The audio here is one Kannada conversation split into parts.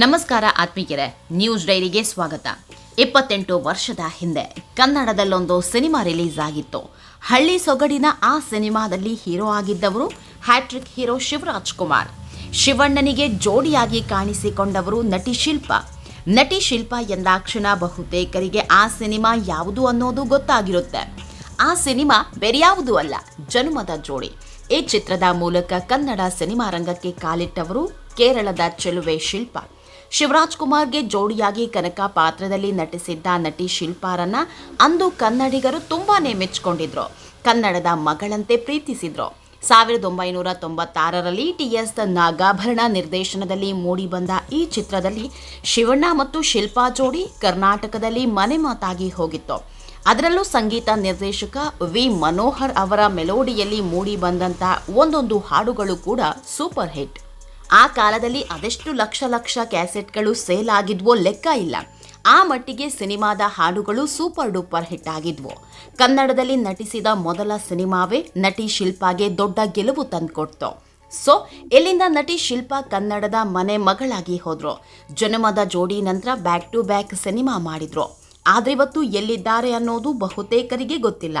ನಮಸ್ಕಾರ ಆತ್ಮೀಯರೇ, ನ್ಯೂಸ್ ಡೈರಿಗೆ ಸ್ವಾಗತ. ಇಪ್ಪತ್ತೆಂಟು ವರ್ಷದ ಹಿಂದೆ ಕನ್ನಡದಲ್ಲೊಂದು ಸಿನಿಮಾ ರಿಲೀಸ್ ಆಗಿತ್ತು ಹಳ್ಳಿ ಸೊಗಡಿನ ಆ ಸಿನಿಮಾದಲ್ಲಿ ಹೀರೋ ಆಗಿದ್ದವರು ಹ್ಯಾಟ್ರಿಕ್ ಹೀರೋ ಶಿವರಾಜ್ ಕುಮಾರ್. ಶಿವಣ್ಣನಿಗೆ ಜೋಡಿಯಾಗಿ ಕಾಣಿಸಿಕೊಂಡವರು ನಟಿ ಶಿಲ್ಪ. ನಟಿ ಶಿಲ್ಪ ಎಂದಾಕ್ಷಣ ಬಹುತೇಕರಿಗೆ ಆ ಸಿನಿಮಾ ಯಾವುದು ಅನ್ನೋದು ಗೊತ್ತಾಗಿರುತ್ತೆ. ಆ ಸಿನಿಮಾ ಬೇರ್ಯಾವುದೂ ಅಲ್ಲ, ಜನ್ಮದ ಜೋಡಿ. ಈ ಚಿತ್ರದ ಮೂಲಕ ಕನ್ನಡ ಸಿನಿಮಾ ರಂಗಕ್ಕೆ ಕಾಲಿಟ್ಟವರು ಕೇರಳದ ಚೆಲುವೆ ಶಿಲ್ಪ. ಶಿವರಾಜ್ ಕುಮಾರ್ಗೆ ಜೋಡಿಯಾಗಿ ಕನಕ ಪಾತ್ರದಲ್ಲಿ ನಟಿಸಿದ್ದ ನಟಿ ಶಿಲ್ಪಾರನ್ನ ಅಂದು ಕನ್ನಡಿಗರು ತುಂಬಾನೇ ಮೆಚ್ಚಿಕೊಂಡಿದ್ರು. ಕನ್ನಡದ ಮಗಳಂತೆ ಪ್ರೀತಿಸಿದ್ರು. ಸಾವಿರದ ಒಂಬೈನೂರ ತೊಂಬತ್ತಾರರಲ್ಲಿ ಟಿ ಎಸ್ ನಾಗಾಭರಣ ನಿರ್ದೇಶನದಲ್ಲಿ ಮೂಡಿಬಂದ ಈ ಚಿತ್ರದಲ್ಲಿ ಶಿವಣ್ಣ ಮತ್ತು ಶಿಲ್ಪಾ ಜೋಡಿ ಕರ್ನಾಟಕದಲ್ಲಿ ಮನೆ ಮಾತಾಗಿ ಹೋಗಿತ್ತು. ಅದರಲ್ಲೂ ಸಂಗೀತ ನಿರ್ದೇಶಕ ವಿ ಮನೋಹರ್ ಅವರ ಮೆಲೋಡಿಯಲ್ಲಿ ಮೂಡಿ ಬಂದಂತ ಒಂದೊಂದು ಹಾಡುಗಳು ಕೂಡ ಸೂಪರ್ ಹಿಟ್. ಆ ಕಾಲದಲ್ಲಿ ಅದೆಷ್ಟು ಲಕ್ಷ ಲಕ್ಷ ಕ್ಯಾಸೆಟ್ಗಳು ಸೇಲ್ ಆಗಿದ್ವೋ ಲೆಕ್ಕ ಇಲ್ಲ. ಆ ಮಟ್ಟಿಗೆ ಸಿನಿಮಾದ ಹಾಡುಗಳು ಸೂಪರ್ ಡೂಪರ್ ಹಿಟ್ ಆಗಿದ್ವು. ಕನ್ನಡದಲ್ಲಿ ನಟಿಸಿದ ಮೊದಲ ಸಿನಿಮಾವೇ ನಟಿ ಶಿಲ್ಪಾಗೆ ದೊಡ್ಡ ಗೆಲುವು ತಂದುಕೊಡ್ತು. ಸೊ, ಇಲ್ಲಿಂದ ನಟಿ ಶಿಲ್ಪಾ ಕನ್ನಡದ ಮನೆ ಮಗಳಾಗಿ ಹೋದ್ರು. ಜನ್ಮದ ಜೋಡಿ ನಂತರ ಬ್ಯಾಕ್ ಟು ಬ್ಯಾಕ್ ಸಿನಿಮಾ ಮಾಡಿದ್ರು. ಆದ್ರೆ ಇವತ್ತು ಎಲ್ಲಿದ್ದಾರೆ ಅನ್ನೋದು ಬಹುತೇಕರಿಗೆ ಗೊತ್ತಿಲ್ಲ.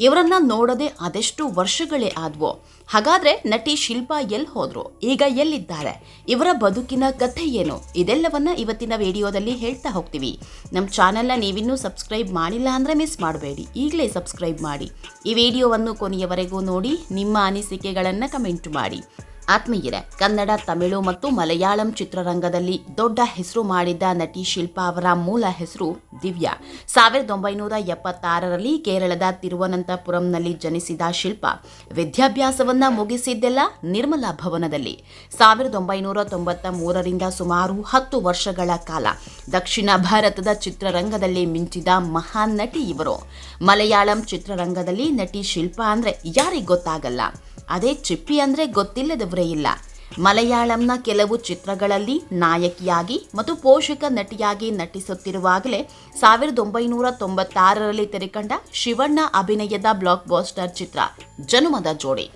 ಇವರನ್ನ ನೋಡದೆ ಅದೆಷ್ಟು ವರ್ಷಗಳೇ ಆದ್ವು. ಹಾಗಾದ್ರೆ ನಟಿ ಶಿಲ್ಪಾ ಎಲ್ಲಿ ಹೋದ್ರು? ಈಗ ಎಲ್ಲಿದ್ದಾರೆ? ಇವರ ಬದುಕಿನ ಕಥೆ ಏನು? ಇದೆಲ್ಲವನ್ನ ಇವತ್ತಿನ ವಿಡಿಯೋದಲ್ಲಿ ಹೇಳ್ತಾ ಹೋಗ್ತೀವಿ. ನಮ್ಮ ಚಾನೆಲ್ನ ನೀವಿನ್ನೂ ಸಬ್ಸ್ಕ್ರೈಬ್ ಮಾಡಿಲ್ಲ ಅಂದ್ರೆ ಮಿಸ್ ಮಾಡಬೇಡಿ. ಈಗಲೇ ಸಬ್ಸ್ಕ್ರೈಬ್ ಮಾಡಿ. ಈ ವಿಡಿಯೋವನ್ನು ಕೊನೆಯವರೆಗೂ ನೋಡಿ, ನಿಮ್ಮ ಅನಿಸಿಕೆಗಳನ್ನು ಕಮೆಂಟ್ ಮಾಡಿ. ಆತ್ಮೀಯರೇ, ಕನ್ನಡ, ತಮಿಳು ಮತ್ತು ಮಲಯಾಳಂ ಚಿತ್ರರಂಗದಲ್ಲಿ ದೊಡ್ಡ ಹೆಸರು ಮಾಡಿದ್ದ ನಟಿ ಶಿಲ್ಪಾ ಅವರ ಮೂಲ ಹೆಸರು ದಿವ್ಯಾ. ಸಾವಿರದ ಒಂಬೈನೂರ ಎಪ್ಪತ್ತಾರರಲ್ಲಿ ಕೇರಳದ ತಿರುವನಂತಪುರಂನಲ್ಲಿ ಜನಿಸಿದ ಶಿಲ್ಪಾ ವಿದ್ಯಾಭ್ಯಾಸವನ್ನ ಮುಗಿಸಿದ್ದೆಲ್ಲ ನಿರ್ಮಲಾ ಭವನದಲ್ಲಿ. ಸಾವಿರದ ಒಂಬೈನೂರ ತೊಂಬತ್ತ ಮೂರರಿಂದ ಸುಮಾರು ಹತ್ತು ವರ್ಷಗಳ ಕಾಲ ದಕ್ಷಿಣ ಭಾರತದ ಚಿತ್ರರಂಗದಲ್ಲಿ ಮಿಂಚಿದ ಮಹಾನ್ ನಟಿ ಇವರು. ಮಲಯಾಳಂ ಚಿತ್ರರಂಗದಲ್ಲಿ ನಟಿ ಶಿಲ್ಪಾ ಅಂದ್ರೆ ಯಾರಿಗೆ ಗೊತ್ತಾಗಲ್ಲ. ಅದೇ ಚಿಪ್ಪಿ ಅಂದ್ರೆ ಗೊತ್ತಿಲ್ಲದವರೇ ಇಲ್ಲ. ಮಲಯಾಳಂನ ಕೆಲವು ಚಿತ್ರಗಳಲ್ಲಿ ನಾಯಕಿಯಾಗಿ ಮತ್ತು ಪೋಷಕ ನಟಿಯಾಗಿ ನಟಿಸುತ್ತಿರುವಾಗಲೇ ಸಾವಿರದ ಒಂಬೈನೂರ ತೊಂಬತ್ತಾರರಲ್ಲಿ ತೆರೆಕಂಡ ಶಿವಣ್ಣ ಅಭಿನಯದ ಬ್ಲಾಕ್ ಬಾಸ್ಟರ್ ಚಿತ್ರ ಜನುಮದ ಜೋಡಿ.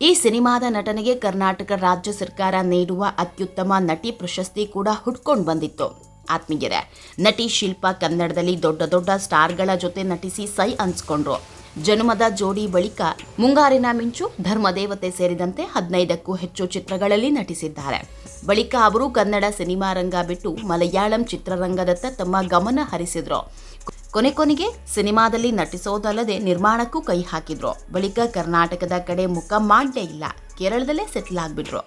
ಈ ಸಿನಿಮಾದ ನಟನೆಗೆ ಕರ್ನಾಟಕ ರಾಜ್ಯ ಸರ್ಕಾರ ನೀಡುವ ಅತ್ಯುತ್ತಮ ನಟಿ ಪ್ರಶಸ್ತಿ ಕೂಡ ಹುಟ್ಕೊಂಡು ಬಂದಿತ್ತು. ಆತ್ಮೀಯರೇ, ನಟಿ ಶಿಲ್ಪಾ ಕನ್ನಡದಲ್ಲಿ ದೊಡ್ಡ ದೊಡ್ಡ ಸ್ಟಾರ್ಗಳ ಜೊತೆ ನಟಿಸಿ ಸೈ ಅನ್ಸ್ಕೊಂಡ್ರು. ಜನುಮದ ಜೋಡಿ ಬಳಿಕ ಮುಂಗಾರಿನ ಮಿಂಚು ಧರ್ಮದೇವತೆ ಸೇರಿದಂತೆ ಹದಿನೈದಕ್ಕೂ ಹೆಚ್ಚು ಚಿತ್ರಗಳಲ್ಲಿ ನಟಿಸಿದ್ದಾರೆ. ಬಳಿಕ ಅವರು ಕನ್ನಡ ಸಿನಿಮಾ ರಂಗ ಬಿಟ್ಟು ಮಲಯಾಳಂ ಚಿತ್ರರಂಗದತ್ತ ತಮ್ಮ ಗಮನ ಹರಿಸಿದ್ರು. ಕೊನೆ ಕೊನೆಗೆ ಸಿನಿಮಾದಲ್ಲಿ ನಟಿಸೋದಲ್ಲದೆ ನಿರ್ಮಾಣಕ್ಕೂ ಕೈ ಹಾಕಿದ್ರು. ಬಳಿಕ ಕರ್ನಾಟಕದ ಕಡೆ ಮುಖ ಮಾಡಲೇ ಇಲ್ಲ. ಕೇರಳದಲ್ಲೇ ಸೆಟ್ಲ್ ಆಗ್ಬಿಟ್ರು.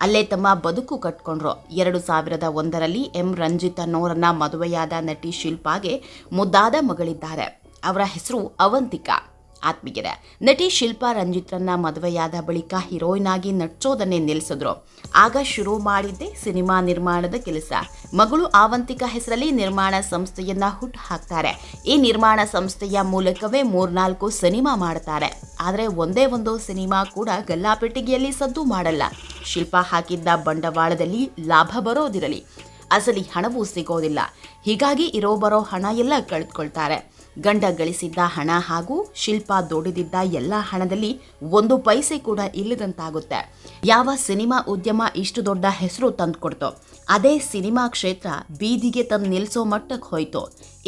ಅಲ್ಲೇ ತಮ್ಮ ಬದುಕು ಕಟ್ಕೊಂಡ್ರು. ಎರಡು ಸಾವಿರದ ಒಂದರಲ್ಲಿ ಎಂ. ರಂಜಿತ್ ಅನ್ನೋರನ್ನ ಮದುವೆಯಾದ ನಟಿ ಶಿಲ್ಪಾಗೆ ಮುದ್ದಾದ ಮಗಳಿದ್ದಾರೆ. ಅವರ ಹೆಸರು ಅವಂತಿಕಾ. ಆತ್ಮೀಯರೇ, ನಟಿ ಶಿಲ್ಪಾ ರಂಜಿತ್ರನ್ನ ಮದುವೆಯಾದ ಬಳಿಕ ಹೀರೋಯಿನ್ ಆಗಿ ನಟಿಸೋದನ್ನೇ ನಿಲ್ಲಿಸಿದ್ರು ಆಗ ಶುರು ಮಾಡಿದ್ದೆ ಸಿನಿಮಾ ನಿರ್ಮಾಣದ ಕೆಲಸ. ಮಗಳು ಆವಂತಿಕ ಹೆಸರಲ್ಲಿ ನಿರ್ಮಾಣ ಸಂಸ್ಥೆಯನ್ನ ಹುಟ್ಟು ಹಾಕ್ತಾರೆ. ಈ ನಿರ್ಮಾಣ ಸಂಸ್ಥೆಯ ಮೂಲಕವೇ ಮೂರ್ನಾಲ್ಕು ಸಿನಿಮಾ ಮಾಡ್ತಾರೆ. ಆದರೆ ಒಂದೇ ಒಂದು ಸಿನಿಮಾ ಕೂಡ ಗಲ್ಲಾಪೆಟ್ಟಿಗೆಯಲ್ಲಿ ಸದ್ದು ಮಾಡಲ್ಲ. ಶಿಲ್ಪಾ ಹಾಕಿದ್ದ ಬಂಡವಾಳದಲ್ಲಿ ಲಾಭ ಬರೋದಿರಲಿ. ಅಸಲಿ ಹಣವೂ ಸಿಗೋದಿಲ್ಲ. ಹೀಗಾಗಿ ಇರೋ ಬರೋ ಹಣ ಎಲ್ಲ ಕಳೆದುಕೊಳ್ತಾರೆ. ಗಂಡ ಗಳಿಸಿದ್ದ ಹಣ ಹಾಗೂ ಶಿಲ್ಪ ದೋಡಿದಿದ್ದ ಎಲ್ಲ ಹಣದಲ್ಲಿ ಒಂದು ಪೈಸೆ ಕೂಡ ಇಲ್ಲದಂತಾಗುತ್ತೆ. ಯಾವ ಸಿನಿಮಾ ಉದ್ಯಮ ಇಷ್ಟು ದೊಡ್ಡ ಹೆಸರು ತಂದುಕೊಡ್ತೋ ಅದೇ ಸಿನಿಮಾ ಕ್ಷೇತ್ರ ಬೀದಿಗೆ ತಂದು ನಿಲ್ಲಿಸೋ ಮಟ್ಟಕ್ಕೆ ಹೋಯ್ತು.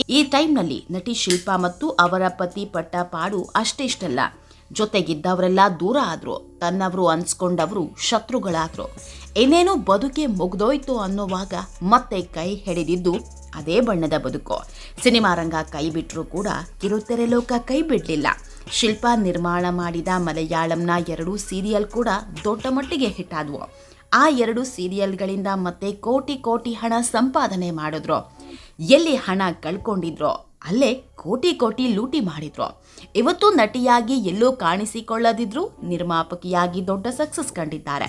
ಈ ಟೈಮ್ನಲ್ಲಿ ನಟಿ ಶಿಲ್ಪಾ ಮತ್ತು ಅವರ ಪತಿ ಪಟ್ಟ ಪಾಡು ಅಷ್ಟಿಷ್ಟಲ್ಲ ಜೊತೆಗಿದ್ದವರೆಲ್ಲ ದೂರ ಆದ್ರು, ತನ್ನವರು ಅನ್ಸ್ಕೊಂಡವರು ಶತ್ರುಗಳಾದ್ರು. ಏನೇನೋ ಬದುಕೆ ಮುಗ್ದೋಯ್ತು ಅನ್ನೋವಾಗ ಮತ್ತೆ ಕೈ ಹಿಡಿದಿದ್ದು ಅದೇ ಬಣ್ಣದ ಬದುಕು. ಸಿನಿಮಾ ರಂಗ ಕೈ ಬಿಟ್ಟರೂ ಕೂಡ ಕಿರುತೆರೆ ಲೋಕ ಕೈ ಬಿಡಲಿಲ್ಲ ಶಿಲ್ಪಾ ನಿರ್ಮಾಣ ಮಾಡಿದ ಮಲಯಾಳಂನ ಎರಡೂ ಸೀರಿಯಲ್ ಕೂಡ ದೊಡ್ಡ ಮಟ್ಟಿಗೆ ಹಿಟ್ ಆದವು ಆ ಎರಡು ಸೀರಿಯಲ್ಗಳಿಂದ ಮತ್ತೆ ಕೋಟಿ ಕೋಟಿ ಹಣ ಸಂಪಾದನೆ ಮಾಡಿದ್ರು. ಎಲ್ಲಿ ಹಣ ಕಳ್ಕೊಂಡಿದ್ರೋ, ಅಲ್ಲೇ ಕೋಟಿ ಕೋಟಿ ಲೂಟಿ ಮಾಡಿದ್ರು. ಇವತ್ತು ನಟಿಯಾಗಿ ಎಲ್ಲೂ ಕಾಣಿಸಿಕೊಳ್ಳದಿದ್ರು ನಿರ್ಮಾಪಕಿಯಾಗಿ ದೊಡ್ಡ ಸಕ್ಸಸ್ ಕಂಡಿದ್ದಾರೆ.